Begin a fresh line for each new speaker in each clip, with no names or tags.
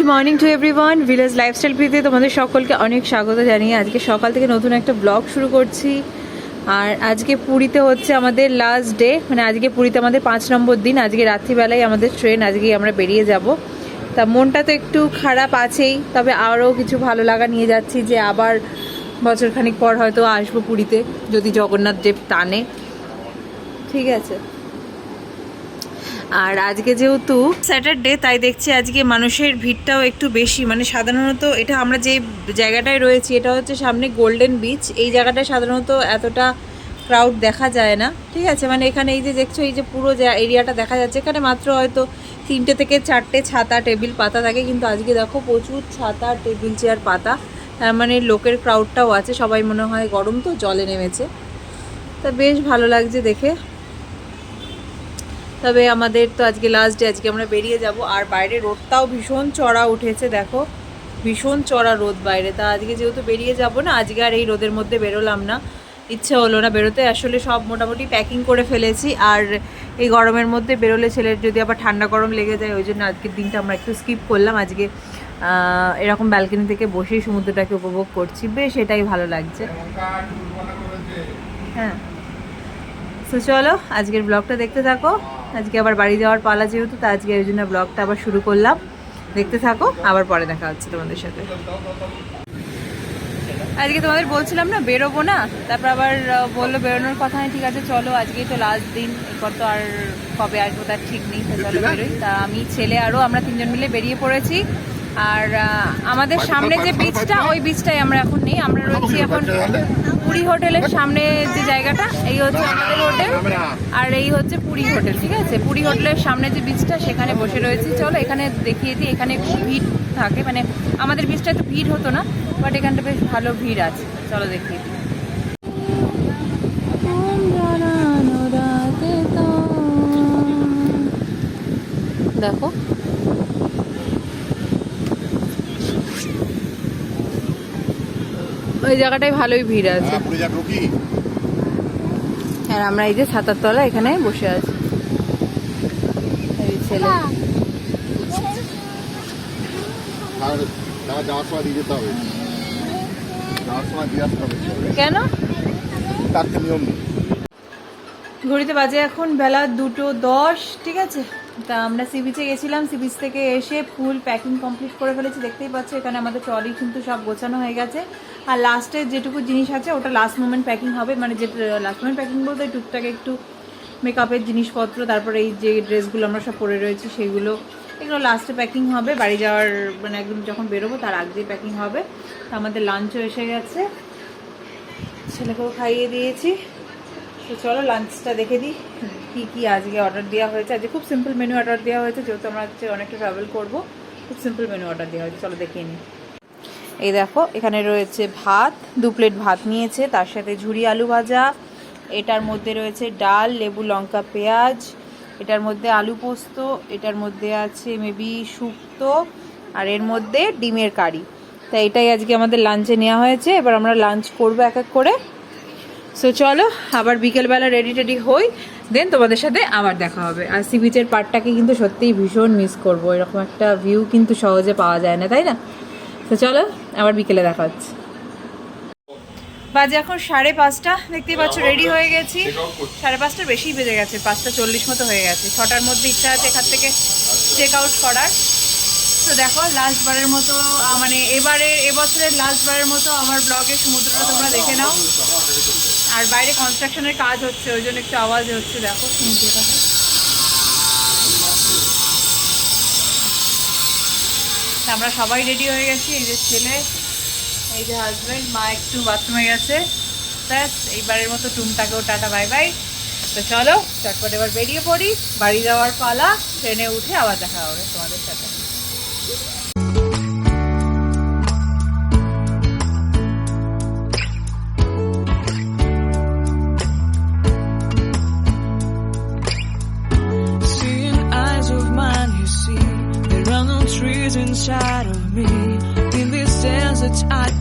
Good morning to everyone village lifestyle Preeti তোমাদের সকলকে অনেক স্বাগত জানিয়ে আজকে সকাল থেকে নতুন একটা ব্লগ শুরু করছি। আর আজকে পুরীতে হচ্ছে আমাদের লাস্ট ডে মানে আজকে পুরীতে আমাদের পাঁচ নম্বর দিন, আজকে রাত্রিবেলায় আমাদের ট্রেন আজকে আমরা বেরিয়ে যাব। তা মনটা তো একটু খারাপ আছেই, তবে আরও কিছু ভালো লাগা নিয়ে যাচ্ছি যে আবার বছরখানিক পর হয়তো আসব পুরীতে, যদি জগন্নাথ দেব টানে। ঠিক আছে। আর আজকে যেহেতু স্যাটারডে, তাই দেখছি আজকে মানুষের ভিড়টাও একটু বেশি। মানে সাধারণত এটা আমরা যে জায়গাটায় রয়েছি, এটা হচ্ছে সামনে গোল্ডেন বিচ এই জায়গাটায় সাধারণত এতটা ক্রাউড দেখা যায় না, ঠিক আছে? মানে এখানে এই যে দেখছ, এই যে পুরো এরিয়াটা দেখা যাচ্ছে। এখানে মাত্র হয়তো তিনটে থেকে চারটে ছাতা টেবিল পাতা থাকে। কিন্তু আজকে দেখো প্রচুর ছাতা টেবিল চেয়ার পাতা। তার মানে লোকের ক্রাউডটাও আছে। সবাই মনে হয় গরম তো, জলে নেমেছে। তা বেশ ভালো লাগছে দেখে। তবে আমাদের তো আজকে লাস্ট ডে আজকে আমরা বেরিয়ে যাব। আর বাইরে রোদটাও ভীষণ চড়া উঠেছে, দেখো। ভীষণ চড়া রোদ বাইরে। তা আজকে যেহেতু বেরিয়ে যাব না, আজকে আর এই রোদের মধ্যে বেরোলাম না। ইচ্ছে হলো না বেরোতে। আসলে সব মোটামুটি প্যাকিং করে ফেলেছি। আর এই গরমের মধ্যে বেরোলে ছেলের যদি আবার ঠান্ডা গরম লেগে যায়, ওই জন্য আজকের দিনটা আমরা একটু স্কিপ করলাম। আজকে এরকম ব্যালকনি থেকে বসেই সমুদ্রটাকে উপভোগ করছি। বেশ, এটাই ভালো লাগছে। হ্যাঁ। তো চলো, আজকের ব্লগটা দেখতে থাকো। আজকে আবার বাড়ি যাওয়ার পালা যেহেতু তা আজকে ওই জন্য ব্লগটা আবার শুরু করলাম। দেখতে থাকো আবার পরে দেখা হচ্ছে তোমাদের সাথে। আজকে তোমাদের বলছিলাম না বেরোবো না তারপর আবার বলল বেরোনোর কথা নেই ঠিক আছে চলো আজকেই তো লাস্ট দিন এরপর তো আর কবে আসব তার ঠিক নেই তো চলো বেরোই। তা আমি ছেলে আরও আমরা তিনজন মিলে বেরিয়ে পড়েছি। আর আমাদের সামনে যে বিচটা ওই বীজটাই আমরা এখন নেই আমরা রয়েছি এখন পুরী হোটেলের সামনে যে জায়গাটা, এই হচ্ছে আমাদের হোটেল। আর এই হচ্ছে পুরী হোটেল, ঠিক আছে? পুরী হোটেলের সামনে যে বিচটা সেখানে বসে রয়েছি। চলো, এখানে দেখিয়ে দিই, এখানে একটু ভিড় থাকে। মানে আমাদের বিচটা একটু ভিড় হতো না বাট এখানটা বেশ ভালো ভিড় আছে। চলো দেখিয়ে দিই। ওই জায়গাটায় ভালোই ভিড় আছে।
হ্যাঁ
আর আমরা এই যে সাতার তলা এখানে বসে আছি। এই ছেলে। কেন?
তার নিয়ম নেই।
ঘড়িতে বাজে এখন বেলা দুটো দশ, ঠিক আছে? তা আমরা সি বিচে গেছিলাম সি বিচ থেকে এসে ফুল প্যাকিং কমপ্লিট করে ফেলেছি, দেখতেই পাচ্ছ, এখানে আমাদের ট্রলি কিন্তু সব গোছানো হয়ে গেছে। আর লাস্টে যেটুকু জিনিস আছে, ওটা লাস্ট মোমেন্ট প্যাকিং হবে মানে যে লাস্ট মোমেন্ট প্যাকিং বলতে টুকটাক একটু মেকআপের জিনিসপত্র, তারপরে এই যে ড্রেসগুলো আমরা সব পরে রয়েছি, সেগুলো, এগুলো লাস্টে প্যাকিং হবে। বাড়ি যাওয়ার মানে একদম যখন বেরোবো, তার আগ দিয়ে প্যাকিং হবে আমাদের লাঞ্চও এসে গেছে। ছেলেকেও খাইয়ে দিয়েছি। তো চলো লাঞ্চটা দেখে দিই, কী কী আজকে অর্ডার দেওয়া হয়েছে। আজকে খুব সিম্পল মেনু অর্ডার দেওয়া হয়েছে, যেহেতু আমরা হচ্ছে অনেকটা ট্রাভেল করব, খুব সিম্পল মেনু অর্ডার দেওয়া হয়েছে। চলো দেখিয়ে নিই। এই দেখো, এখানে রয়েছে ভাত, দু প্লেট ভাত নিয়েছে, তার সাথে ঝুড়ি আলু ভাজা, এটার মধ্যে রয়েছে ডাল, লেবু, লঙ্কা, পেঁয়াজ, এটার মধ্যে আলু পোস্ত, এটার মধ্যে আছে মেবি শুক্তো, আর এর মধ্যে ডিমের কারি। তা এটাই আজকে আমাদের লাঞ্চে নেওয়া হয়েছে। এবার আমরা লাঞ্চ করব এক এক করে। সো চলো, আবার বিকেলবেলা রেডি টেডি হই দেন তোমাদের সাথে আবার দেখা হবে। আর সি বিচের পার্টটাকে কিন্তু সত্যিই ভীষণ মিস করব। এরকম একটা ভিউ কিন্তু সহজে পাওয়া যায় না, তাই না? তো চলো, আবার বিকেলে দেখা হচ্ছে। বাজে এখন সাড়ে পাঁচটা, দেখতেই পাচ্ছ রেডি হয়ে গেছি। সাড়ে পাঁচটার বেশি বেজে গেছে, পাঁচটা চল্লিশ মতো হয়ে গেছে। ছটার মধ্যে ইচ্ছা আছে এখান থেকে চেক আউট করার। তো দেখো লাস্ট বারের মতো মানে এবারে, এবছরের লাস্ট বারের মতো আমার ব্লগে সমুদ্রটা তোমরা দেখে নাও। আর বাইরে কনস্ট্রাকশনের কাজ হচ্ছে, ওই জন্য একটু আওয়াজ হচ্ছে, দেখো। সমুদ্রটাকে তা আমরা সবাই রেডি হয়ে গেছি, এই যে ছেলে, এই যে হাজব্যান্ড মা একটু বাথরুমে গেছে। ব্যাস, এইবারের মতো টুমটাকেও টাটা বাই বাই তো চলো, চটপট এবার বেরিয়ে পড়ি, বাড়ি যাওয়ার পালা, ট্রেনে উঠে আবার দেখা হবে তোমাদের সাথে।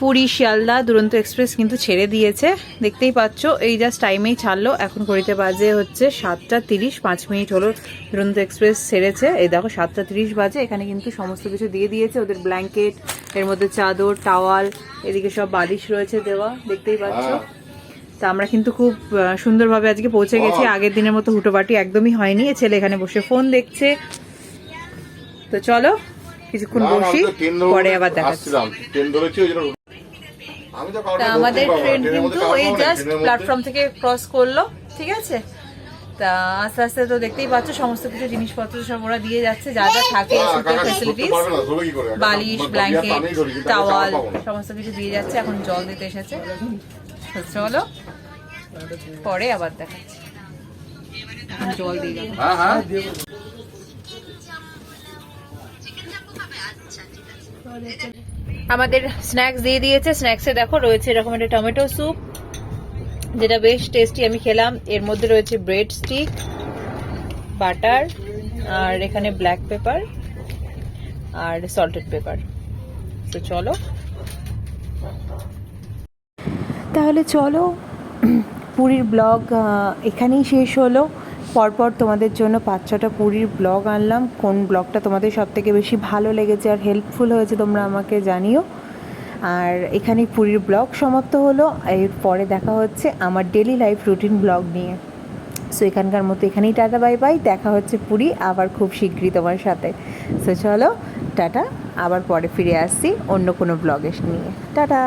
পুরী শিয়ালদা দুরন্ত এক্সপ্রেস কিন্তু ছেড়ে দিয়েছে। দেখতেই পাচ্ছ এই জাস্ট টাইমেই ছাড়লো। এখন ঘড়িতে বাজে হচ্ছে সাতটা তিরিশ পাঁচ মিনিট হলো দুরন্ত এক্সপ্রেস ছেড়েছে। এই দেখো সাতটা তিরিশ বাজে। এখানে কিন্তু সমস্ত কিছু দিয়ে দিয়েছে। ওদের ব্ল্যাঙ্কেট এর মধ্যে চাদর টাওয়াল এদিকে সব বালিশ রয়েছে দেওয়া। দেখতেই পাচ্ছ।
হ্যাঁ।
তা আমরা কিন্তু খুব সুন্দরভাবে আজকে পৌঁছে গেছি। আগের দিনের মতো হুটোপাটি একদমই হয়নি। ছেলে এখানে বসে ফোন দেখছে। তো চলো কিছুক্ষণ বসি পরে আবার দেখাচ্ছি
আসছিলাম। ট্রেন ধরেছি ওই জন্য আমি তো
আমাদের ট্রেন কিন্তু এই জাস্ট প্ল্যাটফর্ম থেকে ক্রস করল ঠিক আছে? তা আস্তে আস্তে তো দেখতেই পাচ্ছ সমস্ত কিছু জিনিসপত্র সব ওরা দিয়ে যাচ্ছে যা যা থাকে
করে? একটা
বালিশ ব্ল্যাঙ্কেট টাওয়াল। সমস্ত কিছু দিয়ে যাচ্ছে এখন জল দিতে এসেছে। চলো পরে আবার দেখাচ্ছি। জল দিয়ে যাব।
হ্যাঁ হ্যাঁ।
আমাদের স্ন্যাক্স দিয়ে দিয়েছে। স্ন্যাক্সে দেখো রয়েছে এরকম একটা টমেটো স্যুপ যেটা বেশ টেস্টি আমি খেলাম। এর মধ্যে রয়েছে ব্রেড স্টিক বাটার আর এখানে ব্ল্যাক পেপার আর সল্টেড পেপার তো চলো। তাহলে চলো, পুরীর ব্লগ এখানেই শেষ হলো। পরপর তোমাদের জন্য পাঁচ ছটা পুরীর ব্লগ আনলাম। কোন ব্লগটা তোমাদের সব থেকে বেশি ভালো লেগেছে আর হেল্পফুল হয়েছে তোমরা আমাকে জানিও। আর এখানেই পুরীর ব্লগ সমাপ্ত হলো। এর পরে দেখা হচ্ছে আমার ডেলি লাইফ রুটিন ব্লগ নিয়ে। সো এখানকার মতো এখানেই টাটা বাই বাই দেখা হচ্ছে পুরী আবার খুব শীঘ্রই তোমার সাথে। সো চলো, টাটা। আবার পরে ফিরে আসছি অন্য কোনো ব্লগের নিয়ে। টাটা!